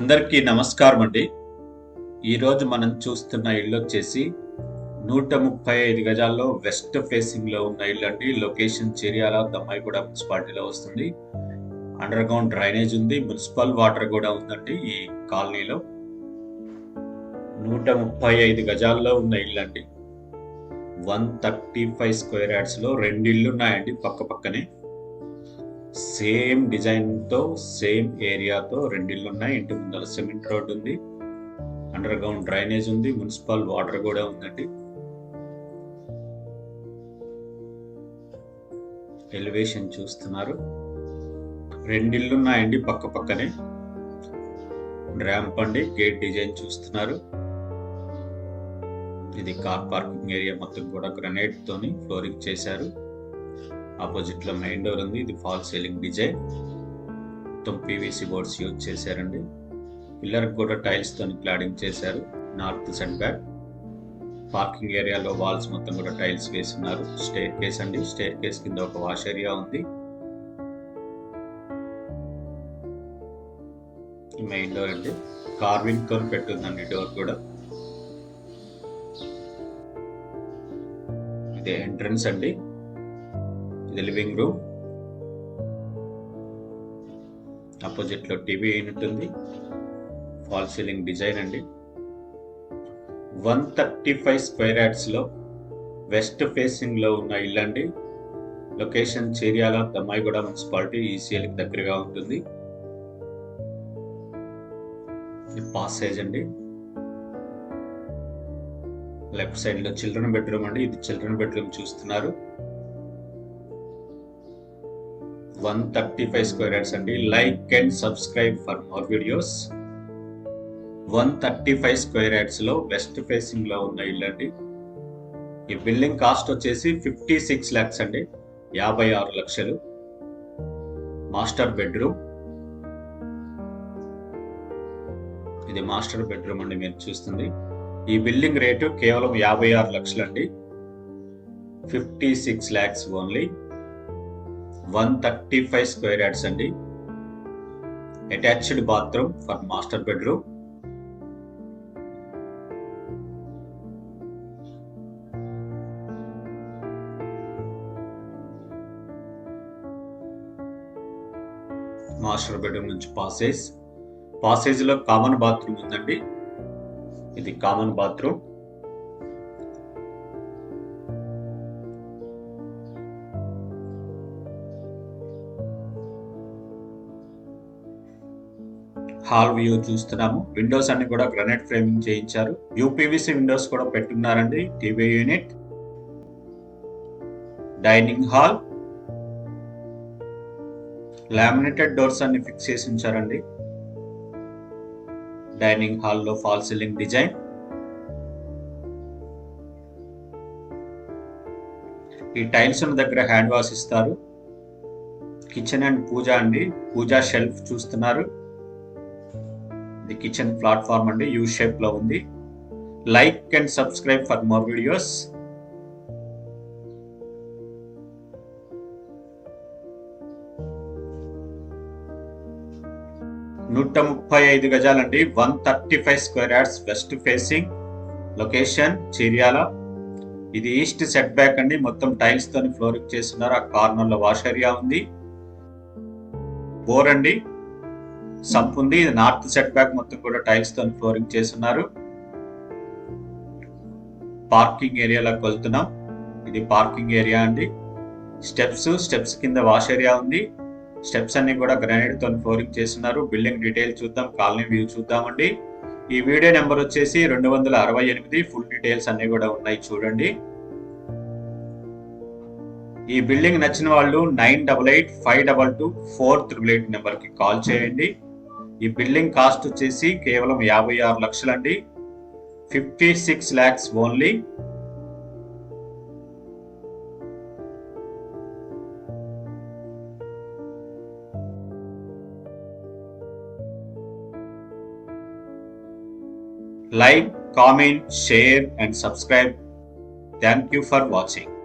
అందరికీ నమస్కారం అండి. ఈరోజు మనం చూస్తున్న ఇల్లు వచ్చేసి నూట ముప్పై ఐదు గజాల్లో వెస్ట్ ఫేసింగ్లో ఉన్న ఇల్లు అండి. లొకేషన్ చెరియాల దమ్మాయిగూడ మున్సిపాలిటీలో వస్తుంది. అండర్ గ్రౌండ్ డ్రైనేజ్ ఉంది. మున్సిపల్ వాటర్ కూడా ఉందండి ఈ కాలనీలో. నూట ముప్పై ఐదు గజాల్లో ఉన్న ఇల్లు అండి. వన్ థర్టీ ఫైవ్ స్క్వేర్ యార్డ్స్లో రెండు ఇల్లు ఉన్నాయండి పక్క పక్కనే. సేమ్ డిజైన్తో సేమ్ ఏరియాతో రెండు ఇల్లు ఉన్నాయి ఇంటి ముందర సిమెంట్ రోడ్ ఉంది. అండర్ గ్రౌండ్ డ్రైనేజ్ ఉంది. మున్సిపల్ వాటర్ కూడా ఉందండి. ఎలివేషన్ చూస్తున్నారు. రెండు ఉన్నాయండి పక్క పక్కనే. ర్యాంప్ అండి గేట్ డిజైన్ చూస్తున్నారు. ఇది కార్ పార్కింగ్ ఏరియా మొత్తం కూడా గ్రనైట్ తోని ఫ్లోరింగ్ చేశారు. ఆపోజిట్లో మెయిన్ డోర్ ఉంది? ఇది ఫాల్ సీలింగ్ డిజైన్ మొత్తం పీవీసీ బోర్డ్స్ యూజ్ చేశారండి. పిల్లర్ కూడా టైల్స్ తోని క్లాడింగ్ చేశారు. నార్త్ సెంట్ బ్యాక్ పార్కింగ్ ఏరియాలో వాల్స్ మొత్తం కూడా టైల్స్ వేసున్నారు. స్టేర్ కేస్ అండి. స్టేర్ కేస్ కింద ఒక వాష్ ఏరియా ఉంది. మెయిన్ డోర్ అండి. కార్వింగ్తో పెట్టుందండి డోర్ కూడా. ఇది ఎంట్రన్స్ అండి. ఇది లివింగ్ రూమ్ అపోజిట్లో టీవీ యూనిట్ ఉంది. ఫాల్ సీలింగ్ డిజైన్ అండి. వన్ థర్టీ ఫైవ్ స్క్వేర్ యార్డ్స్లో వెస్ట్ ఫేసింగ్లో ఉన్న ఇల్లు అండి. Location Cheriyala Dammaiguda municipality ECL దగ్గరగా ఉంటుంది. పాసేజ్ అండి. లెఫ్ట్ సైడ్లో చిల్డ్రన్ బెడ్రూమ్ అండి. ఇది చిల్డ్రన్ బెడ్రూమ్ చూస్తున్నారు. One thirty five square yards అండి. Like and subscribe for more videos one thirty five square యార్డ్స్లో west ఫేసింగ్లో ఉన్న ఇల్లు అండి. ఈ బిల్డింగ్ కాస్ట్ వచ్చేసి ఫిఫ్టీ సిక్స్ ల్యాక్స్ అండి. యాభై ఆరు లక్షలు. మాస్టర్ బెడ్రూమ్ ఇది మాస్టర్ బెడ్రూమ్ అండి మీరు చూస్తుంది. ఈ బిల్డింగ్ రేటు కేవలం యాభై ఆరు లక్షలు అండి. Fifty six lakhs only one thirty five square yards అండి. Attached bathroom for master bedroom. Master bedroom నుంచి పాసేజ్. పాసేజ్లో కామన్ బాత్రూమ్ ఉందండి. ఇది కామన్ బాత్రూమ్. హాల్ వ్యూ చూస్తున్నాము. విండోస్ అన్ని కూడా గ్రనైట్ ఫ్రేమింగ్ చేయించారు. యూపీవీసీ విండోస్ కూడా పెట్టున్నారండి. TV unit. Dining hall. Laminated doors అన్ని ఫిక్స్ చేసి ఉంచారండి. డైనింగ్ హాల్లో ఫాల్ సీలింగ్ డిజైన్. ఈ టైల్స్ దగ్గర హ్యాండ్ వాష్ ఇస్తారు. కిచెన్ అండ్ పూజ అండి. పూజా షెల్ఫ్ చూస్తున్నారు. ది కిచెన్ ప్లాట్ఫామ్ అండి. యూ షేప్లో ఉంది. Like and subscribe for more videos. నూట ముప్పై ఐదు గజాలండి. One thirty five square yards west facing location Cheriyala. ఇది ఈస్ట్ సెట్ బ్యాక్ అండి. మొత్తం టైల్స్ తోని ఫ్లోరింగ్ చేస్తున్నారు. ఆ కార్నర్లో వాష్ ఏరియా ఉంది. బోర్ అండి. సంప్ ఉంది. ఇది నార్త్ సెట్ బ్యాక్ మొత్తం కూడా టైల్స్తో ఫ్లోరింగ్ చేస్తున్నారు. పార్కింగ్ ఏరియాలోకి వెళ్తున్నాం. ఇది పార్కింగ్ ఏరియా అండి. స్టెప్స్ స్టెప్స్ కింద వాష్ ఏరియా ఉంది. స్టెప్స్ అన్ని కూడా గ్రానైట్తో ఫ్లోరింగ్ చేస్తున్నారు. బిల్డింగ్ డీటెయిల్ చూద్దాం కాలనీ వ్యూ చూద్దామండి. ఈ వీడియో నెంబర్ వచ్చేసి రెండు వందల అరవై ఎనిమిది. ఫుల్ డీటెయిల్స్ అన్ని కూడా ఉన్నాయి చూడండి. ఈ బిల్డింగ్ నచ్చిన వాళ్ళు nine double eight five double two four triple eight నెంబర్కి కాల్ చేయండి. ఈ బిల్డింగ్ కాస్ట్ వచ్చేసి కేవలం యాభై ఆరు లక్షలు అండి fifty six lakhs only. Like comment share and subscribe thank you for watching